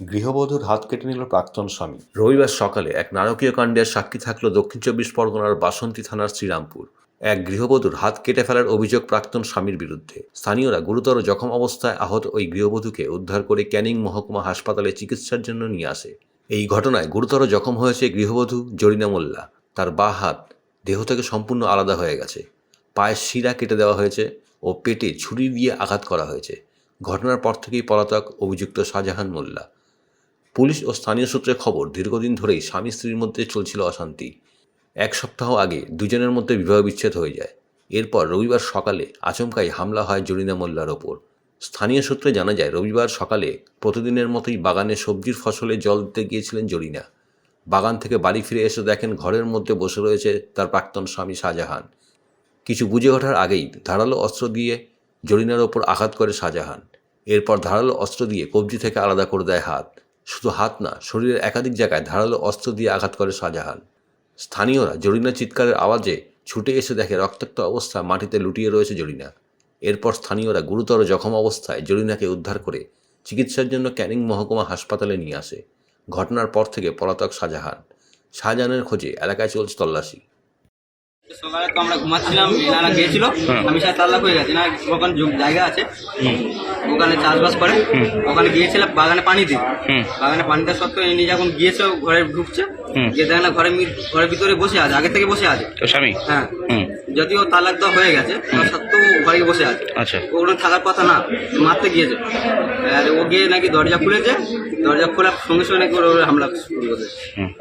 গৃহবধূর হাত কেটে নিল প্রাক্তন স্বামী। রবিবার সকালে এক নারকীয় কাণ্ডের সাক্ষী থাকল দক্ষিণ চব্বিশ পরগনার বাসন্তী থানার শ্রীরামপুর। এক গৃহবধূর হাত কেটে ফেলার অভিযোগ প্রাক্তন স্বামীর বিরুদ্ধে। স্থানীয়রা গুরুতর জখম অবস্থায় আহত ওই গৃহবধূকে উদ্ধার করে ক্যানিং মহকুমা হাসপাতালে চিকিৎসার জন্য নিয়ে আসে। এই ঘটনায় গুরুতর জখম হয়েছে গৃহবধূ জরিনা মোল্লা। তার বা হাত দেহ থেকে সম্পূর্ণ আলাদা হয়ে গেছে। পায়ের শিরা কেটে দেওয়া হয়েছে ও পেটে ছুরি দিয়ে আঘাত করা হয়েছে। ঘটনার পর থেকেই পলাতক অভিযুক্ত শাহজাহান মোল্লা। পুলিশ ও স্থানীয় সূত্রে খবর, দীর্ঘদিন ধরেই স্বামী স্ত্রীর মধ্যে চলছিল অশান্তি। এক সপ্তাহ আগে দুজনের মধ্যে বিবাহ বিচ্ছেদ হয়ে যায়। এরপর রবিবার সকালে আচমকাই হামলা হয় জরিনা মোল্লার ওপর। স্থানীয় সূত্রে জানা যায়, রবিবার সকালে প্রতিদিনের মতোই বাগানে সবজির ফসলে জল দিতে গিয়েছিলেন জরিনা। বাগান থেকে বাড়ি ফিরে এসে দেখেন ঘরের মধ্যে বসে রয়েছে তার প্রাক্তন স্বামী শাহজাহান। কিছু বুঝে ওঠার আগেই ধারালো অস্ত্র দিয়ে জরিনার ওপর আঘাত করে শাহজাহান। এরপর ধারালো অস্ত্র দিয়ে কবজি থেকে আলাদা করে দেয় হাত। শুধু হাত না, শরীরের একাধিক জায়গায় ধারালো অস্ত্র দিয়ে আঘাত করে শাহজাহান। স্থানীয়রা জরিনা চিৎকারের আওয়াজে ছুটে এসে দেখে রক্তাক্ত অবস্থা মাটিতে লুটিয়ে রয়েছে জরিনা। এরপর স্থানীয়রা গুরুতর জখম অবস্থায় জরিনাকে উদ্ধার করে চিকিৎসার জন্য ক্যানিং মহকুমা হাসপাতালে নিয়ে আসে। ঘটনার পর থেকে পলাতক শাহজাহান। শাহজাহানের খোঁজে এলাকায় চলছে তল্লাশি। সকালে তো আমরা ঘুমাচ্ছিলাম এনারা গিয়েছিল আমি সাথে তাল্লাক হয়ে গেছি। না ওখানে জায়গা আছে। ওখানে চাষবাস করে। ওখানে গিয়েছিলাম বাগানে পানি দিই বাগানে পানি দেওয়া সত্ত্বেও ইনি যখন গিয়েছে ঘরে ঢুকছে গিয়ে দেখে না ঘরে ঘরের ভিতরে বসে আছে আগে থেকে বসে আছে। স্বামী? হ্যাঁ। যদিও তালাক দেওয়া হয়ে গেছে সত্ত্বেও ঘরে বসে আছে। আচ্ছা। ওখানে থাকার কথা না মারতে গিয়েছে। আর ও গিয়ে নাকি দরজা খুলেছে দরজা খোলার সঙ্গে সঙ্গে নাকি ওর হামলা শুরু করেছে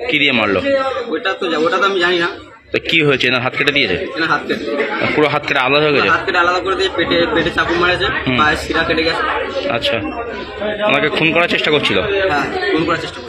কি দিয়ে মারলো? ওইটা তো যা- ওটা তো আমি জানি না। তো কি হয়েছে? না হাত কেটে দিয়েছে? না হাত কেটে পুরো হাত কেটে আলাদা হয়ে গেছে? হাত কেটে আলাদা করে দিয়ে পেটে পেটে চাকু মারেছে হুম। পায়ের শিরা কেটে গেছে। আচ্ছা। ওনাকে খুন করার চেষ্টা করছিল? হ্যাঁ খুন করার চেষ্টা।